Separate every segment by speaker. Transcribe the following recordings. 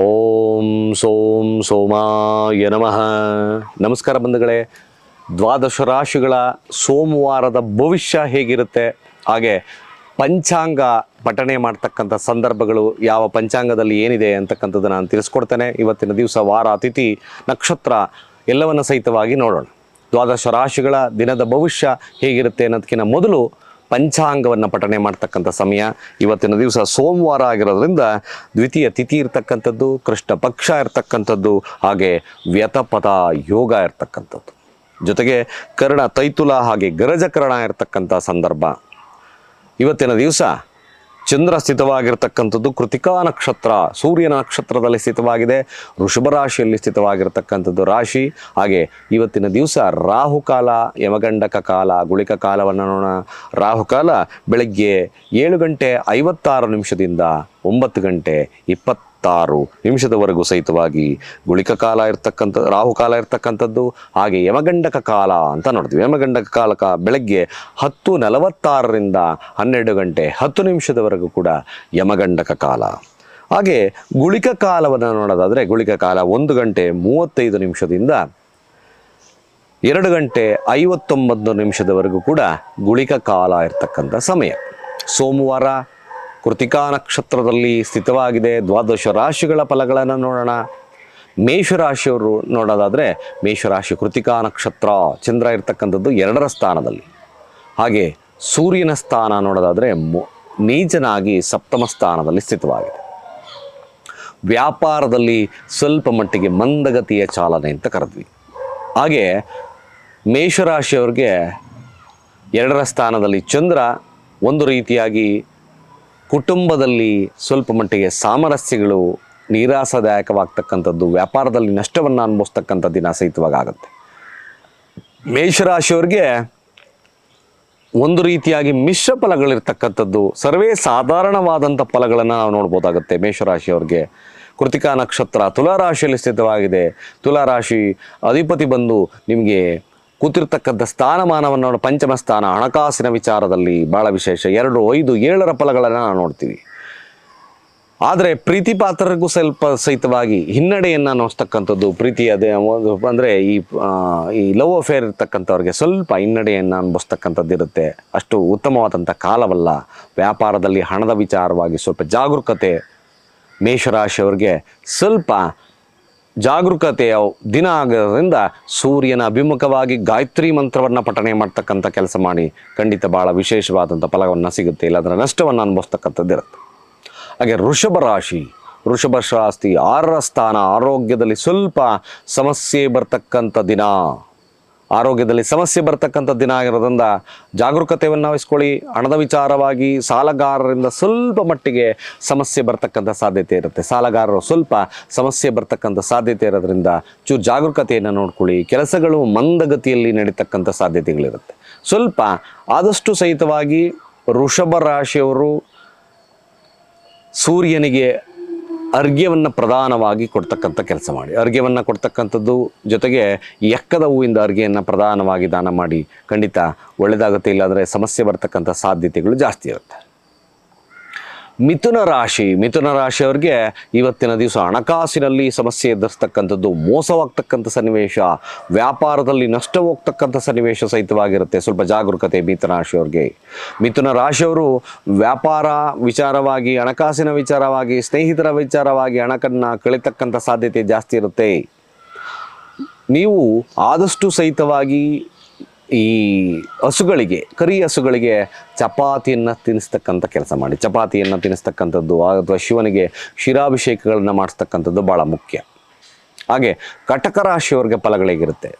Speaker 1: ಓಂ ಸೋಂ ಸೋಮಾಯ ನಮಃ. ನಮಸ್ಕಾರ ಬಂಧುಗಳೇ. ದ್ವಾದಶ ರಾಶಿಗಳ ಸೋಮವಾರದ ಭವಿಷ್ಯ ಹೇಗಿರುತ್ತೆ? ಹಾಗೆ ಪಂಚಾಂಗ ಪಠಣೆ ಮಾಡ್ತಕ್ಕಂಥ ಸಂದರ್ಭಗಳು ಯಾವ ಪಂಚಾಂಗದಲ್ಲಿ ಏನಿದೆ ಅಂತಕ್ಕಂಥದ್ದು ನಾನು ತಿಳಿಸ್ಕೊಡ್ತೇನೆ. ಇವತ್ತಿನ ದಿವಸ, ವಾರ, ಅತಿಥಿ, ನಕ್ಷತ್ರ ಎಲ್ಲವನ್ನು ಸಹಿತವಾಗಿ ನೋಡೋಣ. ದ್ವಾದಶ ರಾಶಿಗಳ ದಿನದ ಭವಿಷ್ಯ ಹೇಗಿರುತ್ತೆ ಅನ್ನೋದಕ್ಕಿಂತ ಮೊದಲು ಪಂಚಾಂಗವನ್ನು ಪಠಣೆ ಮಾಡ್ತಕ್ಕಂಥ ಸಮಯ. ಇವತ್ತಿನ ದಿವಸ ಸೋಮವಾರ ಆಗಿರೋದ್ರಿಂದ ದ್ವಿತೀಯ ತಿಥಿ ಇರ್ತಕ್ಕಂಥದ್ದು, ಕೃಷ್ಣ ಪಕ್ಷ ಇರ್ತಕ್ಕಂಥದ್ದು, ಹಾಗೆ ವ್ಯತಪದ ಯೋಗ ಇರ್ತಕ್ಕಂಥದ್ದು. ಜೊತೆಗೆ ಕರ್ಣ ತೈತುಲ ಹಾಗೆ ಗರಜಕರಣ ಇರ್ತಕ್ಕಂಥ ಸಂದರ್ಭ. ಇವತ್ತಿನ ದಿವಸ ಚಂದ್ರ ಸ್ಥಿತವಾಗಿರ್ತಕ್ಕಂಥದ್ದು ಕೃತಿಕಾ ನಕ್ಷತ್ರ. ಸೂರ್ಯನ ನಕ್ಷತ್ರದಲ್ಲಿ ಸ್ಥಿತವಾಗಿದೆ. ಋಷಭ ರಾಶಿಯಲ್ಲಿ ಸ್ಥಿತವಾಗಿರ್ತಕ್ಕಂಥದ್ದು ರಾಶಿ. ಹಾಗೆ ಇವತ್ತಿನ ದಿವಸ ರಾಹುಕಾಲ ಯಮಗಂಡಕ ಕಾಲ, ಗುಳಿಕ ಕಾಲವನ್ನು ನೋಡೋಣ. ರಾಹುಕಾಲ ಬೆಳಗ್ಗೆ ಏಳು ಗಂಟೆ ಐವತ್ತಾರು ನಿಮಿಷದಿಂದ ಒಂಬತ್ತು ಗಂಟೆ ಇಪ್ಪತ್ತಾರು ನಿಮಿಷದವರೆಗೂ ಸಹಿತವಾಗಿ ಗುಳಿಕ ಕಾಲ ಇರ್ತಕ್ಕಂಥ ರಾಹುಕಾಲ ಇರ್ತಕ್ಕಂಥದ್ದು, ಹಾಗೆ ಯಮಗಂಡಕ ಕಾಲ ಅಂತ ನೋಡ್ತೀವಿ. ಯಮಗಂಡಕ ಕಾಲಕ ಬೆಳಗ್ಗೆ ಹತ್ತು ನಲವತ್ತಾರರಿಂದ ಹನ್ನೆರಡು ಗಂಟೆ ಹತ್ತು ನಿಮಿಷದವರೆಗೂ ಕೂಡ ಯಮಗಂಡಕ ಕಾಲ. ಹಾಗೆ ಗುಳಿಕ ಕಾಲವನ್ನು ನೋಡೋದಾದರೆ ಗುಳಿಕ ಕಾಲ ಒಂದು ಗಂಟೆ ಮೂವತ್ತೈದು ನಿಮಿಷದಿಂದ ಎರಡು ಗಂಟೆ ಐವತ್ತೊಂಬತ್ತು ನಿಮಿಷದವರೆಗೂ ಕೂಡ ಗುಳಿಕ ಕಾಲ ಇರ್ತಕ್ಕಂಥ ಸಮಯ. ಸೋಮವಾರ ಕೃತಿಕಾ ನಕ್ಷತ್ರದಲ್ಲಿ ಸ್ಥಿತವಾಗಿದೆ. ದ್ವಾದಶ ರಾಶಿಗಳ ಫಲಗಳನ್ನು ನೋಡೋಣ. ಮೇಷರಾಶಿಯವರು ನೋಡೋದಾದರೆ ಮೇಷರಾಶಿ ಕೃತಿಕಾ ನಕ್ಷತ್ರ ಚಂದ್ರ ಇರತಕ್ಕಂಥದ್ದು ಎರಡರ ಸ್ಥಾನದಲ್ಲಿ. ಹಾಗೆ ಸೂರ್ಯನ ಸ್ಥಾನ ನೋಡೋದಾದರೆ ನೀಚನಾಗಿ ಸಪ್ತಮ ಸ್ಥಾನದಲ್ಲಿ ಸ್ಥಿತವಾಗಿದೆ. ವ್ಯಾಪಾರದಲ್ಲಿ ಸ್ವಲ್ಪ ಮಟ್ಟಿಗೆ ಮಂದಗತಿಯ ಚಾಲನೆ ಅಂತ ಕರೆದ್ವಿ. ಹಾಗೆ ಮೇಷರಾಶಿಯವ್ರಿಗೆ ಎರಡರ ಸ್ಥಾನದಲ್ಲಿ ಚಂದ್ರ ಒಂದು ರೀತಿಯಾಗಿ ಕುಟುಂಬದಲ್ಲಿ ಸ್ವಲ್ಪ ಮಟ್ಟಿಗೆ ಸಾಮರಸ್ಯಗಳು ನಿರಾಸದಾಯಕವಾಗ್ತಕ್ಕಂಥದ್ದು, ವ್ಯಾಪಾರದಲ್ಲಿ ನಷ್ಟವನ್ನು ಅನುಭವಿಸ್ತಕ್ಕಂಥ ದಿನ ಸಹಿತವಾಗಿ ಆಗುತ್ತೆ. ಮೇಷರಾಶಿಯವ್ರಿಗೆ ಒಂದು ರೀತಿಯಾಗಿ ಮಿಶ್ರ ಫಲಗಳಿರ್ತಕ್ಕಂಥದ್ದು, ಸರ್ವೇ ಸಾಧಾರಣವಾದಂಥ ಫಲಗಳನ್ನು ನಾವು ನೋಡ್ಬೋದಾಗುತ್ತೆ ಮೇಷರಾಶಿಯವ್ರಿಗೆ. ಕೃತಿಕಾ ನಕ್ಷತ್ರ ತುಲಾರಾಶಿಯಲ್ಲಿ ಸ್ಥಿತವಾಗಿದೆ. ತುಲಾರಾಶಿ ಅಧಿಪತಿ ಬಂದು ನಿಮಗೆ ಕೂತಿರ್ತಕ್ಕಂಥ ಸ್ಥಾನಮಾನವನ್ನು ಪಂಚಮ ಸ್ಥಾನ, ಹಣಕಾಸಿನ ವಿಚಾರದಲ್ಲಿ ಭಾಳ ವಿಶೇಷ. ಎರಡು, ಐದು, ಏಳರ ಫಲಗಳನ್ನು ನಾವು ನೋಡ್ತೀವಿ. ಆದರೆ ಪ್ರೀತಿ ಪಾತ್ರರಿಗೂ ಸ್ವಲ್ಪ ಸಹಿತವಾಗಿ ಹಿನ್ನಡೆಯನ್ನು ಅನ್ನಿಸ್ತಕ್ಕಂಥದ್ದು, ಪ್ರೀತಿ ಅದೇ ಅಂದರೆ ಈ ಈ ಲವ್ ಅಫೇರ್ ಇರ್ತಕ್ಕಂಥವ್ರಿಗೆ ಸ್ವಲ್ಪ ಹಿನ್ನಡೆಯನ್ನು ಅನುಭವಿಸ್ತಕ್ಕಂಥದ್ದು ಇರುತ್ತೆ. ಅಷ್ಟು ಉತ್ತಮವಾದಂಥ ಕಾಲವಲ್ಲ. ವ್ಯಾಪಾರದಲ್ಲಿ ಹಣದ ವಿಚಾರವಾಗಿ ಸ್ವಲ್ಪ ಜಾಗರೂಕತೆ ಮೇಷರಾಶಿಯವ್ರಿಗೆ ಸ್ವಲ್ಪ ಜಾಗರೂಕತೆಯ ದಿನ ಆಗೋದ್ರಿಂದ ಸೂರ್ಯನ ಅಭಿಮುಖವಾಗಿ ಗಾಯತ್ರಿ ಮಂತ್ರವನ್ನು ಪಠಣೆ ಮಾಡ್ತಕ್ಕಂಥ ಕೆಲಸ ಮಾಡಿ ಖಂಡಿತ ಭಾಳ ವಿಶೇಷವಾದಂಥ ಫಲವನ್ನು ಸಿಗುತ್ತೆ. ಇಲ್ಲಾಂದರೆ ನಷ್ಟವನ್ನು ಅನುಭವಿಸ್ತಕ್ಕಂಥದ್ದು ಇರುತ್ತೆ. ಹಾಗೆ ಋಷಭ ರಾಶಿ ಋಷಭ ಶಾಸ್ತಿ ಆರರ ಸ್ಥಾನ ಆರೋಗ್ಯದಲ್ಲಿ ಸ್ವಲ್ಪ ಸಮಸ್ಯೆ ಬರ್ತಕ್ಕಂಥ ದಿನ. ಆರೋಗ್ಯದಲ್ಲಿ ಸಮಸ್ಯೆ ಬರ್ತಕ್ಕಂಥ ದಿನ ಆಗಿರೋದ್ರಿಂದ ಜಾಗರೂಕತೆಯನ್ನು ವಹಿಸ್ಕೊಳ್ಳಿ, ಹಣದ ವಿಚಾರವಾಗಿ ಸಾಲಗಾರರಿಂದ ಸ್ವಲ್ಪ ಮಟ್ಟಿಗೆ ಸಮಸ್ಯೆ ಬರ್ತಕ್ಕಂಥ ಸಾಧ್ಯತೆ ಇರುತ್ತೆ. ಸಾಲಗಾರರು ಸ್ವಲ್ಪ ಸಮಸ್ಯೆ ಬರ್ತಕ್ಕಂಥ ಸಾಧ್ಯತೆ ಇರೋದ್ರಿಂದ ಚೂರು ಜಾಗರೂಕತೆಯನ್ನು ನೋಡ್ಕೊಳ್ಳಿ. ಕೆಲಸಗಳು ಮಂದಗತಿಯಲ್ಲಿ ನಡೀತಕ್ಕಂಥ ಸಾಧ್ಯತೆಗಳಿರುತ್ತೆ. ಸ್ವಲ್ಪ ಆದಷ್ಟು ಸಹಿತವಾಗಿ ವೃಷಭ ರಾಶಿಯವರು ಸೂರ್ಯನಿಗೆ ಅರ್ಘ್ಯವನ್ನು ಪ್ರಧಾನವಾಗಿ ಕೊಡ್ತಕ್ಕಂಥ ಕೆಲಸ ಮಾಡಿ. ಅರ್ಘ್ಯವನ್ನು ಕೊಡ್ತಕ್ಕಂಥದ್ದು ಜೊತೆಗೆ ಎಕ್ಕದ ಹೂವಿಂದ ಅರ್ಘ್ಯವನ್ನು ಪ್ರಧಾನವಾಗಿ ದಾನ ಮಾಡಿ, ಖಂಡಿತ ಒಳ್ಳೆಯದಾಗುತ್ತೆ, ಇಲ್ಲಾಂದರೆ ಸಮಸ್ಯೆ ಬರ್ತಕ್ಕಂಥ ಸಾಧ್ಯತೆಗಳು ಜಾಸ್ತಿ ಇರುತ್ತೆ. ಮಿಥುನ ರಾಶಿ. ಮಿಥುನ ರಾಶಿಯವ್ರಿಗೆ ಇವತ್ತಿನ ದಿವಸ ಹಣಕಾಸಿನಲ್ಲಿ ಸಮಸ್ಯೆ ಎದುರಿಸ್ತಕ್ಕಂಥದ್ದು, ಮೋಸವಾಗ್ತಕ್ಕಂಥ ಸನ್ನಿವೇಶ, ವ್ಯಾಪಾರದಲ್ಲಿ ನಷ್ಟ ಹೋಗ್ತಕ್ಕಂಥ ಸನ್ನಿವೇಶ ಸಹಿತವಾಗಿರುತ್ತೆ. ಸ್ವಲ್ಪ ಜಾಗರೂಕತೆ ಮಿಥುನ ರಾಶಿಯವ್ರಿಗೆ. ಮಿಥುನ ರಾಶಿಯವರು ವ್ಯಾಪಾರ ವಿಚಾರವಾಗಿ, ಹಣಕಾಸಿನ ವಿಚಾರವಾಗಿ, ಸ್ನೇಹಿತರ ವಿಚಾರವಾಗಿ ಹಣಕನ್ನು ಕಳಿತಕ್ಕಂಥ ಸಾಧ್ಯತೆ ಜಾಸ್ತಿ ಇರುತ್ತೆ. ನೀವು ಆದಷ್ಟು ಸಹಿತವಾಗಿ ಈ ಹಸುಗಳಿಗೆ, ಕರಿ ಹಸುಗಳಿಗೆ ಚಪಾತಿಯನ್ನು ತಿನ್ನಿಸ್ತಕ್ಕಂಥ ಕೆಲಸ ಮಾಡಿ. ಚಪಾತಿಯನ್ನು ತಿನ್ನಿಸ್ತಕ್ಕಂಥದ್ದು ಅಥವಾ ಶಿವನಿಗೆ ಶಿರಾಭಿಷೇಕಗಳನ್ನು ಮಾಡಿಸ್ತಕ್ಕಂಥದ್ದು ಭಾಳ ಮುಖ್ಯ. ಹಾಗೆ ಕಟಕ ರಾಶಿಯವ್ರಿಗೆ ಫಲಗಳೇಗಿರುತ್ತೆ.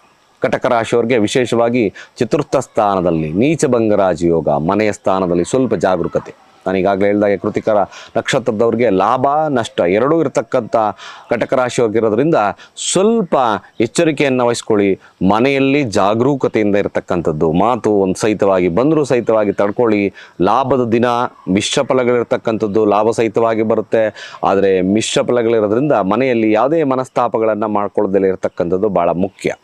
Speaker 1: ಕಟಕ ರಾಶಿಯವ್ರಿಗೆ ವಿಶೇಷವಾಗಿ ಚತುರ್ಥ ಸ್ಥಾನದಲ್ಲಿ, ನೀಚ ಬಂಗರಾಜ ಯೋಗ ಮನೆಯ ಸ್ಥಾನದಲ್ಲಿ ಸ್ವಲ್ಪ ಜಾಗರೂಕತೆ. ನಾನು ಈಗಾಗಲೇ ಹೇಳಿದಾಗೆ ಕೃತಿಕರ ನಕ್ಷತ್ರದವ್ರಿಗೆ ಲಾಭ, ನಷ್ಟ ಎರಡೂ ಇರತಕ್ಕಂಥ ಘಟಕ ರಾಶಿ ಹೋಗಿರೋದ್ರಿಂದ ಸ್ವಲ್ಪ ಎಚ್ಚರಿಕೆಯನ್ನು ವಹಿಸ್ಕೊಳ್ಳಿ. ಮನೆಯಲ್ಲಿ ಜಾಗರೂಕತೆಯಿಂದ ಇರತಕ್ಕಂಥದ್ದು. ಮಾತು ಒಂದು ಸಹಿತವಾಗಿ, ಬಂದರೂ ಸಹಿತವಾಗಿ ತಡ್ಕೊಳ್ಳಿ. ಲಾಭದ ದಿನ ಮಿಶ್ರ ಫಲಗಳಿರ್ತಕ್ಕಂಥದ್ದು ಲಾಭ ಸಹಿತವಾಗಿ ಬರುತ್ತೆ. ಆದರೆ ಮಿಶ್ರ ಫಲಗಳಿರೋದ್ರಿಂದ ಮನೆಯಲ್ಲಿ ಯಾವುದೇ ಮನಸ್ತಾಪಗಳನ್ನು ಮಾಡ್ಕೊಳ್ಳೋದಲ್ಲೇ ಇರತಕ್ಕಂಥದ್ದು ಭಾಳ ಮುಖ್ಯ.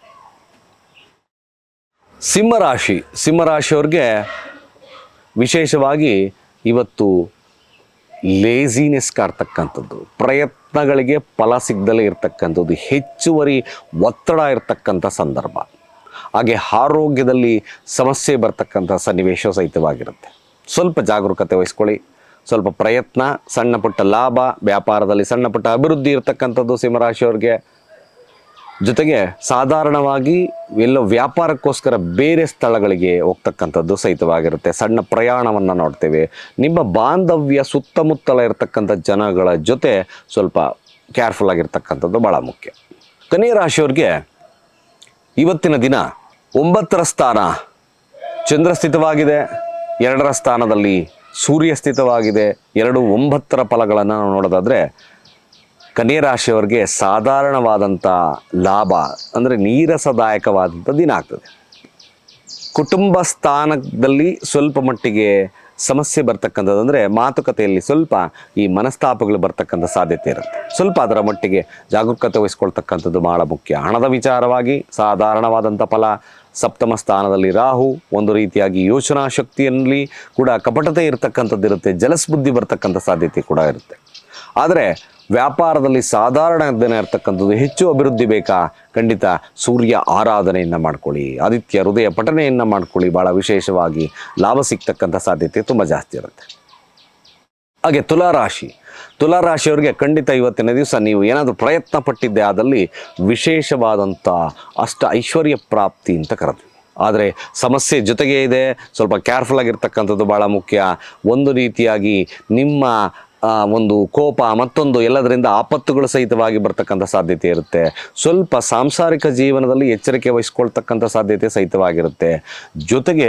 Speaker 1: ಸಿಂಹರಾಶಿ. ಸಿಂಹರಾಶಿಯವ್ರಿಗೆ ವಿಶೇಷವಾಗಿ ಇವತ್ತು ಲೇಸಿನೆಸ್ ಕಾಡ್ತಕ್ಕಂಥದ್ದು ಪ್ರಯತ್ನಗಳಿಗೆ ಫಲ ಸಿಗದಲೇ ಇರತಕ್ಕಂಥದ್ದು, ಹೆಚ್ಚುವರಿ ಒತ್ತಡ ಇರತಕ್ಕಂಥ ಸಂದರ್ಭ. ಹಾಗೆ ಆರೋಗ್ಯದಲ್ಲಿ ಸಮಸ್ಯೆ ಬರ್ತಕ್ಕಂಥ ಸನ್ನಿವೇಶ ಸಹಿತವಾಗಿರುತ್ತೆ. ಸ್ವಲ್ಪ ಜಾಗರೂಕತೆ ವಹಿಸ್ಕೊಳ್ಳಿ. ಸ್ವಲ್ಪ ಪ್ರಯತ್ನ, ಸಣ್ಣ ಪುಟ್ಟ ಲಾಭ, ವ್ಯಾಪಾರದಲ್ಲಿ ಸಣ್ಣ ಪುಟ್ಟ ಅಭಿವೃದ್ಧಿ ಇರತಕ್ಕಂಥದ್ದು ಸಿಂಹರಾಶಿಯವ್ರಿಗೆ. ಜೊತೆಗೆ ಸಾಧಾರಣವಾಗಿ ಎಲ್ಲ ವ್ಯಾಪಾರಕ್ಕೋಸ್ಕರ ಬೇರೆ ಸ್ಥಳಗಳಿಗೆ ಹೋಗ್ತಕ್ಕಂಥದ್ದು ಸಹಿತವಾಗಿರುತ್ತೆ. ಸಣ್ಣ ಪ್ರಯಾಣವನ್ನು ನೋಡ್ತೇವೆ. ನಿಮ್ಮ ಬಾಂಧವ್ಯ ಸುತ್ತಮುತ್ತಲ ಇರತಕ್ಕಂಥ ಜನಗಳ ಜೊತೆ ಸ್ವಲ್ಪ ಕೇರ್ಫುಲ್ ಆಗಿರ್ತಕ್ಕಂಥದ್ದು ಭಾಳ ಮುಖ್ಯ. ಕನ್ಯ ರಾಶಿಯವ್ರಿಗೆ ಇವತ್ತಿನ ದಿನ ಒಂಬತ್ತರ ಸ್ಥಾನ ಚಂದ್ರ ಸ್ಥಿತವಾಗಿದೆ. ಎರಡರ ಸ್ಥಾನದಲ್ಲಿ ಸೂರ್ಯ ಸ್ಥಿತವಾಗಿದೆ. ಎರಡು ಒಂಬತ್ತರ ಫಲಗಳನ್ನು ನಾವು ನೋಡೋದಾದರೆ ಕನ್ಯಾ ರಾಶಿಯವರಿಗೆ ಸಾಧಾರಣವಾದಂಥ ಲಾಭ, ಅಂದರೆ ನೀರಸದಾಯಕವಾದಂಥ ದಿನ ಆಗ್ತದೆ. ಕುಟುಂಬ ಸ್ಥಾನದಲ್ಲಿ ಸ್ವಲ್ಪ ಮಟ್ಟಿಗೆ ಸಮಸ್ಯೆ ಬರ್ತಕ್ಕಂಥದ್ದು ಅಂದರೆ ಮಾತುಕತೆಯಲ್ಲಿ ಸ್ವಲ್ಪ ಈ ಮನಸ್ತಾಪಗಳು ಬರ್ತಕ್ಕಂಥ ಸಾಧ್ಯತೆ ಇರುತ್ತೆ. ಸ್ವಲ್ಪ ಅದರ ಮಟ್ಟಿಗೆ ಜಾಗರೂಕತೆ ವಹಿಸ್ಕೊಳ್ತಕ್ಕಂಥದ್ದು ಬಹಳ ಮುಖ್ಯ. ಹಣದ ವಿಚಾರವಾಗಿ ಸಾಧಾರಣವಾದಂಥ ಫಲ, ಸಪ್ತಮ ಸ್ಥಾನದಲ್ಲಿ ರಾಹು, ಒಂದು ರೀತಿಯಾಗಿ ಯೋಚನಾ ಶಕ್ತಿಯಲ್ಲಿ ಕೂಡ ಕಪಟತೆ ಇರತಕ್ಕಂಥದ್ದು ಇರುತ್ತೆ ಜಲಸ್ಬುದ್ಧಿ ಬರ್ತಕ್ಕಂಥ ಸಾಧ್ಯತೆ ಕೂಡ ಇರುತ್ತೆ. ಆದರೆ ವ್ಯಾಪಾರದಲ್ಲಿ ಸಾಧಾರಣ ದಿನ ಇರ್ತಕ್ಕಂಥದ್ದು ಹೆಚ್ಚು ಅಭಿವೃದ್ಧಿ ಬೇಕಾ? ಖಂಡಿತ ಸೂರ್ಯ ಆರಾಧನೆಯನ್ನು ಮಾಡ್ಕೊಳ್ಳಿ, ಆದಿತ್ಯ ಹೃದಯ ಪಠನೆಯನ್ನು ಮಾಡ್ಕೊಳ್ಳಿ ಭಾಳ ವಿಶೇಷವಾಗಿ ಲಾಭ ಸಿಗ್ತಕ್ಕಂಥ ಸಾಧ್ಯತೆ ತುಂಬ ಜಾಸ್ತಿ ಇರುತ್ತೆ. ಹಾಗೆ ತುಲಾರಾಶಿ ತುಲಾರಾಶಿಯವರಿಗೆ ಖಂಡಿತ ಇವತ್ತಿನ ದಿವಸ ನೀವು ಏನಾದರೂ ಪ್ರಯತ್ನ ಪಟ್ಟಿದ್ದೆ ಆದಲ್ಲಿ ವಿಶೇಷವಾದಂಥ ಅಷ್ಟ ಐಶ್ವರ್ಯ ಪ್ರಾಪ್ತಿ ಅಂತ ಕರೆದ್ವಿ. ಆದರೆ ಸಮಸ್ಯೆ ಜೊತೆಗೆ ಇದೆ, ಸ್ವಲ್ಪ ಕೇರ್ಫುಲ್ ಆಗಿರ್ತಕ್ಕಂಥದ್ದು ಭಾಳ ಮುಖ್ಯ. ಒಂದು ರೀತಿಯಾಗಿ ನಿಮ್ಮ ಒಂದು ಕೋಪ ಮತ್ತೊಂದು ಎಲ್ಲದರಿಂದ ಆಪತ್ತುಗಳು ಸಹಿತವಾಗಿ ಬರ್ತಕ್ಕಂಥ ಸಾಧ್ಯತೆ ಇರುತ್ತೆ. ಸ್ವಲ್ಪ ಸಾಂಸಾರಿಕ ಜೀವನದಲ್ಲಿ ಎಚ್ಚರಿಕೆ ವಹಿಸ್ಕೊಳ್ತಕ್ಕಂಥ ಸಾಧ್ಯತೆ ಸಹಿತವಾಗಿರುತ್ತೆ. ಜೊತೆಗೆ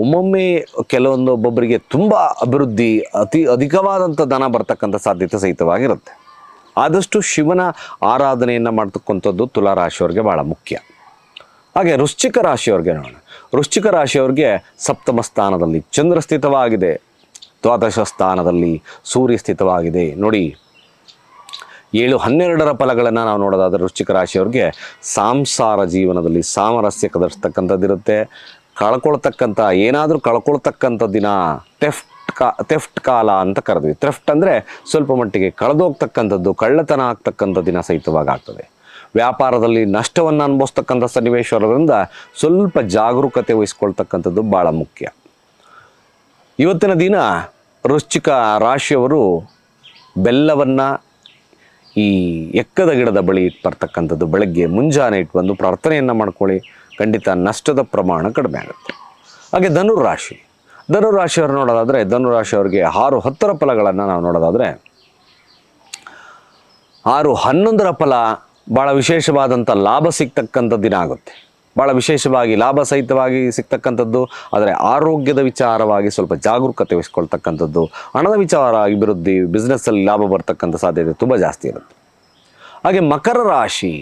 Speaker 1: ಒಮ್ಮೊಮ್ಮೆ ಕೆಲವೊಂದು ಒಬ್ಬೊಬ್ಬರಿಗೆ ತುಂಬ ಅಭಿವೃದ್ಧಿ, ಅತಿ ಅಧಿಕವಾದಂಥ ಧನ ಬರ್ತಕ್ಕಂಥ ಸಾಧ್ಯತೆ ಸಹಿತವಾಗಿರುತ್ತೆ. ಆದಷ್ಟು ಶಿವನ ಆರಾಧನೆಯನ್ನು ಮಾಡ್ತಕ್ಕಂಥದ್ದು ತುಲಾ ರಾಶಿಯವ್ರಿಗೆ ಭಾಳ ಮುಖ್ಯ. ಹಾಗೆ ವೃಶ್ಚಿಕ ರಾಶಿಯವ್ರಿಗೆ ನೋಡೋಣ. ವೃಶ್ಚಿಕ ರಾಶಿಯವ್ರಿಗೆ ಸಪ್ತಮ ಸ್ಥಾನದಲ್ಲಿ ಚಂದ್ರ ಸ್ಥಿತವಾಗಿದೆ. ದ್ವಾದಶ ಸ್ಥಾನದಲ್ಲಿ ಸೂರ್ಯ ಸ್ಥಿತವಾಗಿದೆ ನೋಡಿ, ಏಳು ಹನ್ನೆರಡರ ಫಲಗಳನ್ನು ನಾವು ನೋಡೋದಾದ್ರೆ ವೃಶ್ಚಿಕ ರಾಶಿಯವ್ರಿಗೆ ಸಾಂಸಾರ ಜೀವನದಲ್ಲಿ ಸಾಮರಸ್ಯ ಕದರ್ತಕ್ಕಂಥದ್ದಿರುತ್ತೆ ಕಳ್ಕೊಳ್ತಕ್ಕಂಥ, ಏನಾದರೂ ಕಳ್ಕೊಳ್ತಕ್ಕಂಥ ದಿನ ಟೆಫ್ಟ್ ಕಾ, ತೆಫ್ಟ್ ಕಾಲ ಅಂತ ಕರೆದ್ವಿ. ತೆಫ್ಟ್ ಅಂದರೆ ಸ್ವಲ್ಪ ಮಟ್ಟಿಗೆ ಕಳೆದೋಗ್ತಕ್ಕಂಥದ್ದು, ಕಳ್ಳತನ ಆಗ್ತಕ್ಕಂಥ ದಿನ ಸಹಿತವಾಗಿ ಆಗ್ತದೆ. ವ್ಯಾಪಾರದಲ್ಲಿ ನಷ್ಟವನ್ನು ಅನುಭವಿಸ್ತಕ್ಕಂಥ ಸನ್ನಿವೇಶ ಸ್ವಲ್ಪ ಜಾಗರೂಕತೆ ವಹಿಸ್ಕೊಳ್ತಕ್ಕಂಥದ್ದು ಭಾಳ ಮುಖ್ಯ. ಇವತ್ತಿನ ದಿನ ವೃಶ್ಚಿಕ ರಾಶಿಯವರು ಬೆಲ್ಲವನ್ನು ಈ ಎಕ್ಕದ ಗಿಡದ ಬಳಿ ಇಟ್ಟು ಬರ್ತಕ್ಕಂಥದ್ದು ಬೆಳಗ್ಗೆ ಮುಂಜಾನೆ ಇಟ್ಟು ಬಂದು ಪ್ರಾರ್ಥನೆಯನ್ನು ಮಾಡ್ಕೊಳ್ಳಿ. ಖಂಡಿತ ನಷ್ಟದ ಪ್ರಮಾಣ ಕಡಿಮೆ ಆಗುತ್ತೆ. ಹಾಗೆ ಧನುರಾಶಿ ಧನುರಾಶಿಯವರು ನೋಡೋದಾದರೆ ಧನುರಾಶಿಯವರಿಗೆ ಆರು ಹತ್ತರ ಫಲಗಳನ್ನು ನಾವು ನೋಡೋದಾದರೆ ಆರು ಹನ್ನೊಂದರ ಫಲ ಭಾಳ ವಿಶೇಷವಾದಂಥ ಲಾಭ ಸಿಗ್ತಕ್ಕಂಥ ದಿನ ಆಗುತ್ತೆ. ಭಾಳ ವಿಶೇಷವಾಗಿ ಲಾಭ ಸಹಿತವಾಗಿ ಸಿಗ್ತಕ್ಕಂಥದ್ದು, ಆದರೆ ಆರೋಗ್ಯದ ವಿಚಾರವಾಗಿ ಸ್ವಲ್ಪ ಜಾಗರೂಕತೆ ವಹಿಸ್ಕೊಳ್ತಕ್ಕಂಥದ್ದು, ಹಣದ ವಿಚಾರ ಅಭಿವೃದ್ಧಿ ಬಿಸ್ನೆಸ್ಸಲ್ಲಿ ಲಾಭ ಬರ್ತಕ್ಕಂಥ ಸಾಧ್ಯತೆ ತುಂಬ ಜಾಸ್ತಿ ಇರುತ್ತೆ. ಹಾಗೆ ಮಕರ ರಾಶಿ,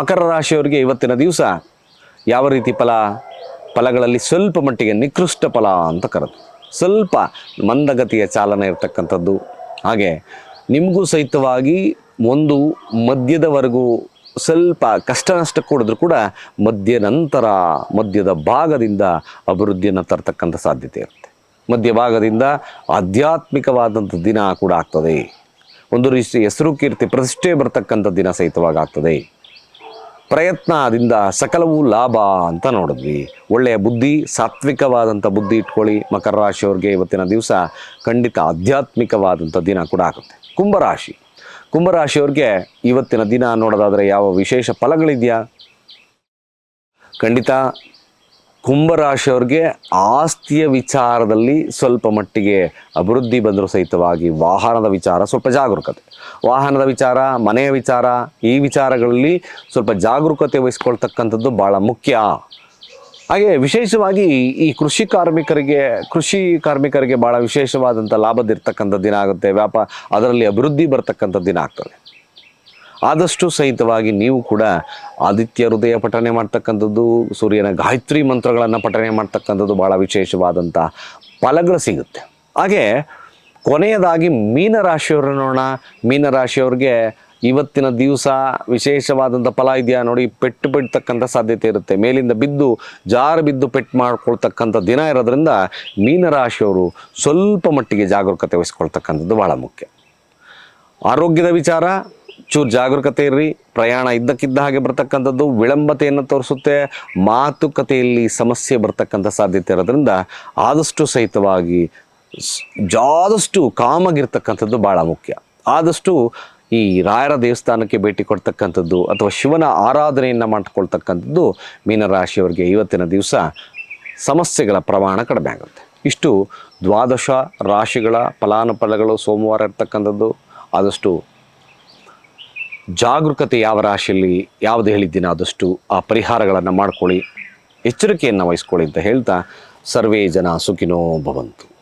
Speaker 1: ಮಕರ ರಾಶಿಯವರಿಗೆ ಇವತ್ತಿನ ದಿವಸ ಯಾವ ರೀತಿ ಫಲ, ಫಲಗಳಲ್ಲಿ ಸ್ವಲ್ಪ ಮಟ್ಟಿಗೆ ನಿಕೃಷ್ಟ ಫಲ ಅಂತ ಕರೆದು, ಸ್ವಲ್ಪ ಮಂದಗತಿಯ ಚಾಲನೆ ಇರತಕ್ಕಂಥದ್ದು. ಹಾಗೆ ನಿಮಗೂ ಸಹಿತವಾಗಿ ಒಂದು ಮಧ್ಯದವರೆಗೂ ಸ್ವಲ್ಪ ಕಷ್ಟ ನಷ್ಟ ಕೊಡಿದ್ರು ಕೂಡ ಮಧ್ಯ ನಂತರ ಮಧ್ಯದ ಭಾಗದಿಂದ ಅಭಿವೃದ್ಧಿಯನ್ನು ತರ್ತಕ್ಕಂಥ ಸಾಧ್ಯತೆ ಇರುತ್ತೆ. ಮಧ್ಯ ಭಾಗದಿಂದ ಆಧ್ಯಾತ್ಮಿಕವಾದಂಥ ದಿನ ಕೂಡ ಆಗ್ತದೆ. ಒಂದು ರೀತಿ ಹೆಸರು ಕೀರ್ತಿ ಪ್ರತಿಷ್ಠೆ ಬರ್ತಕ್ಕಂಥ ದಿನ ಸಹಿತವಾಗಿ ಆಗ್ತದೆ. ಪ್ರಯತ್ನದಿಂದ ಸಕಲವೂ ಲಾಭ ಅಂತ ನೋಡಿದ್ವಿ. ಒಳ್ಳೆಯ ಬುದ್ಧಿ, ಸಾತ್ವಿಕವಾದಂಥ ಬುದ್ಧಿ ಇಟ್ಕೊಳ್ಳಿ. ಮಕರ ರಾಶಿಯವ್ರಿಗೆ ಇವತ್ತಿನ ದಿವಸ ಖಂಡಿತ ಆಧ್ಯಾತ್ಮಿಕವಾದಂಥ ದಿನ ಕೂಡ ಆಗುತ್ತೆ. ಕುಂಭರಾಶಿ ಕುಂಭರಾಶಿಯವ್ರಿಗೆ ಇವತ್ತಿನ ದಿನ ನೋಡೋದಾದರೆ ಯಾವ ವಿಶೇಷ ಫಲಗಳಿದೆಯಾ? ಖಂಡಿತ ಕುಂಭರಾಶಿಯವ್ರಿಗೆ ಆಸ್ತಿಯ ವಿಚಾರದಲ್ಲಿ ಸ್ವಲ್ಪ ಮಟ್ಟಿಗೆ ಅಭಿವೃದ್ಧಿ ಬಂದರೂ ಸಹಿತವಾಗಿ ವಾಹನದ ವಿಚಾರ ಸ್ವಲ್ಪ ಜಾಗರೂಕತೆ. ವಾಹನದ ವಿಚಾರ, ಮನೆಯ ವಿಚಾರ, ಈ ವಿಚಾರಗಳಲ್ಲಿ ಸ್ವಲ್ಪ ಜಾಗರೂಕತೆ ವಹಿಸ್ಕೊಳ್ತಕ್ಕಂಥದ್ದು ಭಾಳ ಮುಖ್ಯ. ಹಾಗೆ ವಿಶೇಷವಾಗಿ ಈ ಕೃಷಿ ಕಾರ್ಮಿಕರಿಗೆ ಕೃಷಿ ಕಾರ್ಮಿಕರಿಗೆ ಭಾಳ ವಿಶೇಷವಾದಂಥ ಲಾಭದಿರ್ತಕ್ಕಂಥ ದಿನ ಆಗುತ್ತೆ. ವ್ಯಾಪಾರ ಅದರಲ್ಲಿ ಅಭಿವೃದ್ಧಿ ಬರ್ತಕ್ಕಂಥ ದಿನ ಆಗ್ತದೆ. ಆದಷ್ಟು ಸಹಿತವಾಗಿ ನೀವು ಕೂಡ ಆದಿತ್ಯ ಹೃದಯ ಪಠನೆ ಮಾಡ್ತಕ್ಕಂಥದ್ದು, ಸೂರ್ಯನ ಗಾಯತ್ರಿ ಮಂತ್ರಗಳನ್ನು ಪಠನೆ ಮಾಡ್ತಕ್ಕಂಥದ್ದು ಭಾಳ ವಿಶೇಷವಾದಂಥ ಫಲಗಳು ಸಿಗುತ್ತೆ. ಹಾಗೆ ಕೊನೆಯದಾಗಿ ಮೀನರಾಶಿಯವರು ನೋಡೋಣ ಮೀನರಾಶಿಯವ್ರಿಗೆ ಇವತ್ತಿನ ದಿವಸ ವಿಶೇಷವಾದಂಥ ಫಲ ಇದೆಯಾ ನೋಡಿ, ಪೆಟ್ಟು ಬಿಡ್ತಕ್ಕಂಥ ಸಾಧ್ಯತೆ ಇರುತ್ತೆ. ಮೇಲಿಂದ ಬಿದ್ದು, ಜಾರು ಬಿದ್ದು ಪೆಟ್ಟು ಮಾಡ್ಕೊಳ್ತಕ್ಕಂಥ ದಿನ ಇರೋದ್ರಿಂದ ಮೀನರಾಶಿಯವರು ಸ್ವಲ್ಪ ಮಟ್ಟಿಗೆ ಜಾಗರೂಕತೆ ವಹಿಸ್ಕೊಳ್ತಕ್ಕಂಥದ್ದು ಭಾಳ ಮುಖ್ಯ. ಆರೋಗ್ಯದ ವಿಚಾರ, ಚೂರು ಜಾಗರೂಕತೆ ಇರ್ರಿ. ಪ್ರಯಾಣ ಇದ್ದಕ್ಕಿದ್ದ ಹಾಗೆ ಬರ್ತಕ್ಕಂಥದ್ದು, ವಿಳಂಬತೆಯನ್ನು ತೋರಿಸುತ್ತೆ, ಮಾತುಕತೆಯಲ್ಲಿ ಸಮಸ್ಯೆ ಬರ್ತಕ್ಕಂಥ ಸಾಧ್ಯತೆ ಇರೋದ್ರಿಂದ ಆದಷ್ಟು ಸಹಿತವಾಗಿ ಜಾದಷ್ಟು ಕಾಮಾಗಿರ್ತಕ್ಕಂಥದ್ದು ಭಾಳ ಮುಖ್ಯ. ಆದಷ್ಟು ಈ ರಾಯರ ದೇವಸ್ಥಾನಕ್ಕೆ ಭೇಟಿ ಕೊಡ್ತಕ್ಕಂಥದ್ದು ಅಥವಾ ಶಿವನ ಆರಾಧನೆಯನ್ನು ಮಾಡಿಕೊಳ್ತಕ್ಕಂಥದ್ದು ಮೀನರಾಶಿಯವರಿಗೆ ಇವತ್ತಿನ ದಿವಸ ಸಮಸ್ಯೆಗಳ ಪ್ರಮಾಣ ಕಡಿಮೆ ಆಗುತ್ತೆ. ಇಷ್ಟು ದ್ವಾದಶ ರಾಶಿಗಳ ಫಲಾನುಫಲಗಳು ಸೋಮವಾರ ಇರ್ತಕ್ಕಂಥದ್ದು, ಆದಷ್ಟು ಜಾಗರೂಕತೆ ಯಾವ ರಾಶಿಯಲ್ಲಿ, ಯಾವುದು ಹೇಳಿದ್ದೀನೋ ಆದಷ್ಟು ಆ ಪರಿಹಾರಗಳನ್ನು ಮಾಡ್ಕೊಳ್ಳಿ, ಎಚ್ಚರಿಕೆಯನ್ನು ವಹಿಸ್ಕೊಳ್ಳಿ ಅಂತ ಹೇಳ್ತಾ ಸರ್ವೇ ಜನ ಸುಖಿನೋ ಭವಂತು.